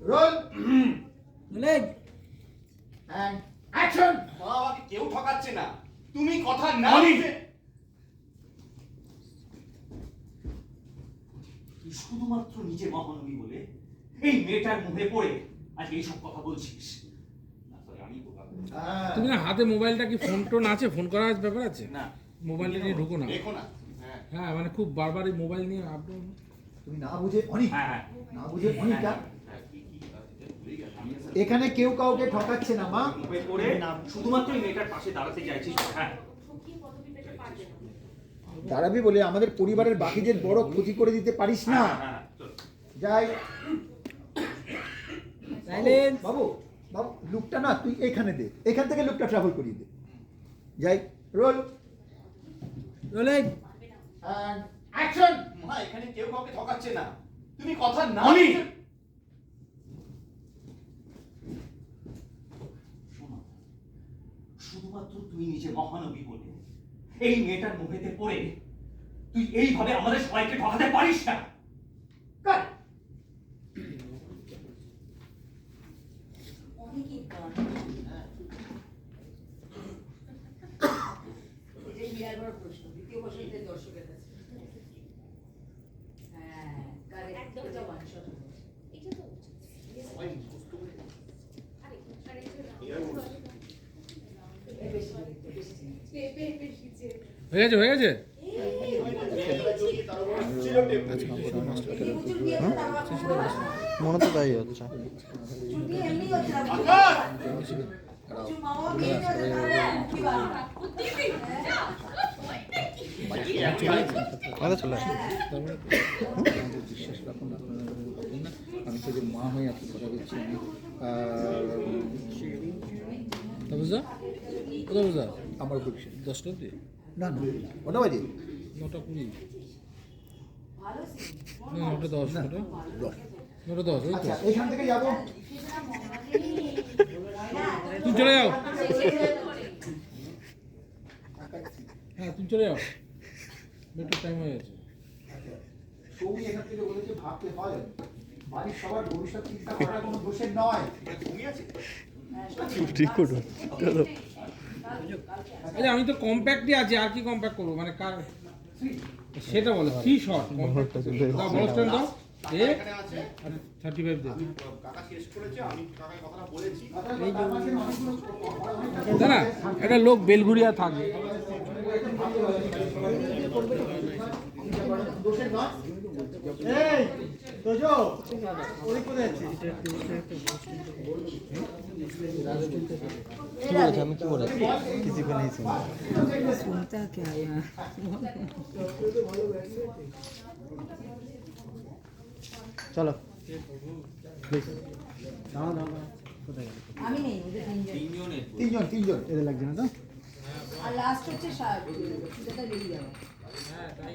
Role. Leg action. মা বাবাকে কেউ ঠকাচ্ছে না। তুমি কথা না! তুই শুধুমাত্র নিজে মহানবী বলে? এই মেয়েটার মুখে পড়ে আজকে এইসব কথা বলছিস? না, sorry, আমি বোকা। তুমি না হাতে মোবাইলটা কি ফোন টোন আছে? ফোন করার ব্যাপার আছে? না। মোবাইলটা নিয়ে ঢুকো না। দেখো না। হ্যাঁ। হ্যাঁ মানে খুব বারবার এই মোবাইল নিয়ে আপডাউন তুমি না বুঝে অনেক। হ্যাঁ হ্যাঁ। না বুঝে অনেকটা এখানে কেউ কাউকে ঠকাচ্ছে না মা। শুধুমাত্র মেয়েটার পাশে দাঁড়াতে চাইছিস হ্যাঁ? দাঁড়াবি বলে আমাদের পরিবারের বাকিদের বড় ক্ষতি করে দিতে পারিস না। হ্যাঁ, হ্যাঁ, যাই। বাবু বাবু লুকটা না তুই এখানে দে। এখান থেকে লুকটা ট্রাভেল করিয়ে দে। যাই রোল। অ্যাকশন মা এখানে কেউ কাউকে ঠকাচ্ছে না। তুমি কথা না শুধুমাত্র তুই নিজে মহানবী বলে। এই মেয়েটার মুখেতে পড়ে তুই এইভাবে আমাদের সবাইকে ঠকাতে পারিস না। দর্শকের কাছে। হ্যাঁ. একদম। হচ্ছে না, হ্যাঁ, কি বাবা? প্রত্যেকদিন যা। আরে চলে বিশ্বাস রাখুন না আমি তো যে মা হয়ে আপনি কথা বলছি আমি তা বুঝা কোথা বুঝা? আমার ভবিষ্যৎ দশটা অব্দি না না। কটা বাজে? নটা কুড়ি। না নটা দশ নটা? দশ। নটা দশ ওই তো। আচ্ছা এখান থেকে যাব। তুমি চলে যাও। হ্যাঁ তুমি চলে যাও। বেটার টাইম হয়ে গেছে। সৌমি এখান থেকে বলেছে ভাবতে হয় বাড়ির সবার ভবিষ্যৎ চিন্তা করা কোনো দোষের নয়। ঘুমিয়ে আছে ঠিক করো। চলো। আচ্ছা আমি তো কম্প্যাক্টই আছি আর কি কম্প্যাক্ট করব? মানে কার? সেটা বলো থ্রি শর্ট কম্প্যাক্ট দাও বড় স্ট্যান্ড দাও। থার্টি ফাইভ দে। কাকা শেষ করেছে আমি কাকার কথাটা বলেছি। তার মাঝে অনেকগুলো দাদা একটা লোক বেলঘুরিয়া দোষের নয় আমি কি বলেছি? চলো তিনজন। তিনজন এদের লাগছে না তো? আর লাস্ট হচ্ছে যেটা বেরিয়ে যাবে। হ্যাঁ তাই